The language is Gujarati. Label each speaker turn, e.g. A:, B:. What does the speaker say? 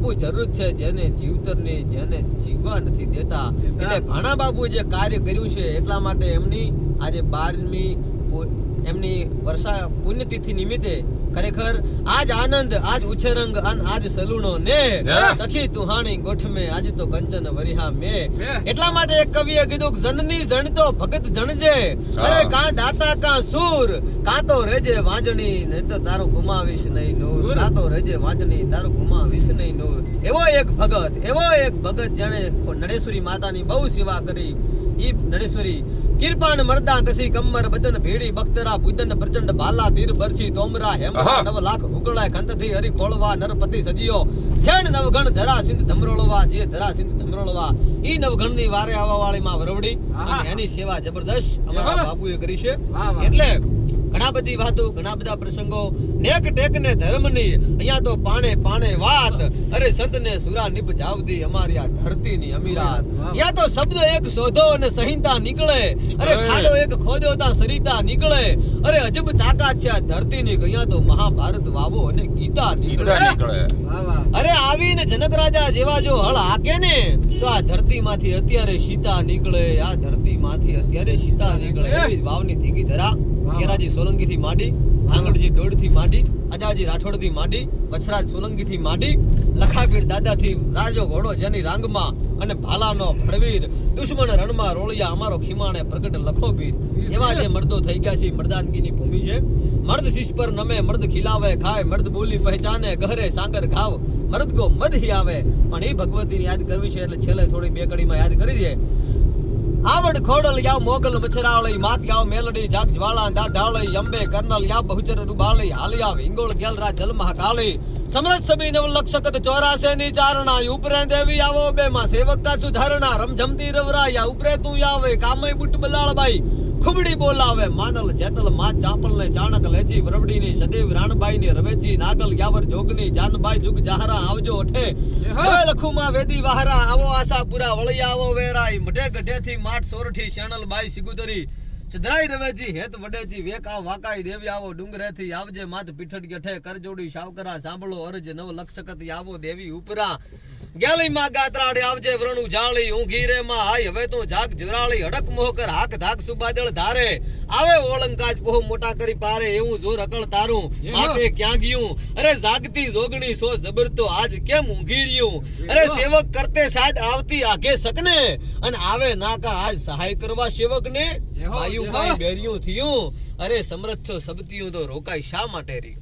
A: બાપુ જરૂર છે જેને જીવતરની જેને જીવવા નથી દેતા. એટલે ભાણા બાપુ જે કાર્ય કર્યું છે એટલા માટે એમની આજે બારમી એમની વર્ષા પુણ્યતિથિ નિમિત્તે ખરેખર આજ આનંદ આજ ઉછેરંગ અને આજ સલુણો ને સખી તુહાણી ગોઠમે આજ તો કંચન વરિહા મે. એટલા માટે એક કવિએ કીધું જનની જણતો ભગત જણજે. અરે કા દાતા કા સૂર કા તો રેજે વાંજણી નહીં તો તારો ગુમાવીશ નહીં નૂર. કા તો રેજે વાંજણી તારો ગુમાવીશ નહીં નૂર. એવો એક ભગત એવો એક ભગત જેણે નડેશ્વરી માતાની બહુ સેવા કરી. ઈ નડેશ્વરી કિરપાણ મરદા કસી કમર બદન ભેડી બખ્તરા બુદન પ્રચંડ ભાલા તીર બરછી તોમરા હેમરા નવ લાખ હુકળાય ખંતથી હરી ખોળવા નરપતિ સજીયો શેણ નવગણ ધરા સિંધ ધમરોળવા જે ધરા સિંધ ધમરોળવા. ઈ નવગણની વારે આવવા વાળી માં વરવડી એની સેવા જબરદસ્ત અમારા. બાપુએ કરી છે. એટલે ઘણા બધી વાતો ઘણા બધા પ્રસંગો નેક ટેક ને ધર્મની અહીંયા તો પાણે પાણે વાત. અરે સંત ને સુરા નિપ જાવતી અમારી આ ધરતી ની અમીરાત.
B: વાહ.
A: તો શબ્દ એક શોધો અને સહિતા નીકળે. અરે ખાડો એક ખોદ્યો તા સરિતા નીકળે. અરે અજબ તાકાત છે આ ધરતી ની અહીંયા તો મહાભારત વાવો અને ગીતા નીકળે. અરે આવીને જનક રાજા જેવા જો હળ હાકે ને તો આ ધરતી માંથી અત્યારે સીતા નીકળે. આ ધરતી માંથી અત્યારે સીતા નીકળે એવી વાવની ધીંગી ધરા. કેરાજી સોલંકી થી માંડી આંગણજી ડોડથી માંડી અજાજી રાઠોડથી માંડી વછરાજ સોલંકી થી માંડી લખાપીર દાદા થી રાજો ઘોડો જેની રાંગમાં અને ભાલાનો ભડવીર દુશ્મન રણમાં રોળિયા અમારો ખીમાણે પ્રગટ લખો પીર એવા જે મર્દો થઈ ગયા છે મર્દાનગીની ભૂમિ છે. મર્દ શીશ પર નમે મર્દ ખીલાવે ખાય મર્દ બોલી પહેચાને ગહરે સાંગર ઘાવ મર્દ કો મદ હી આવે પણ એ ભગવતીને યાદ કરવી છે એટલે છેલ્લે થોડી બે કડીમાં યાદ કરી દે. આવડ ખોડલ યા મોગલ મછરાળી, માત યાવ મેલડી જાગ જ્વાળા દા ઢાળી, અંબે કર્નલ યા બહુચર રૂબાળી હાલિયા વિંગોળ ગેલરા જલ મહાકાળી સમરજ સભી નવ લક્ષકત ચોરાસે ની ચારણા ઉપરે દેવી આવો બે માં સેવક સુધારણા રમઝમતી રવરાયા ઉપરે તું આવે કામય બુટ બલાળબાઈ. ખુબડી બોલાવે. માનલ જેતલમાં ચાપલ ને ચાણક લેજી વરવડી ની સદેવ રાણબાઈ ની રવેજી નાગલ યાવર જોગની જાનબાઈ જુગ જાહરા આવજો અઠે. લખુમાં વેદી વાહરા આવો આશાપુરા વળી આવો વેરાઈ મઢે ગઢેથી માઠ સોરઠી શેણલ બાઈ સિગુતરી ચદરાઈ રવેજી હેત વડેજી વેકા વાકાઈ દેવી આવો ડુંગરેથી આવજે માત પીઠડ ગઠે કરજોડી શાવકરા સાંભળો અરજ નવ લક્ષકત આવો દેવી ઉપરા. ગેલી માં ગાત્રાડે આવજે વ્રણુ જાળી ઊંઘી રે માં હાય હવે તો જાગ જુરાળી હડક મોહકર હાક ધાક સુબાદળ ધારે. આવે ઓળંકાજ બહુ મોટા કરી પારે એવું જોર અકળ તારું. માથે ક્યાં ગયું? અરે જાગતી જોગણી સો જબર તો આજ કેમ ઊંઘી રહ્યું? અરે સેવક કરતે સાજ આવતી આગે સકને. અને આવે ના કા આજ સહાય કરવા સેવક વાયુ
B: જેહો.
A: બેરિયું થયું? અરે સમરથ છો સબતિયું તો રોકાય શા માટે રહ્યું?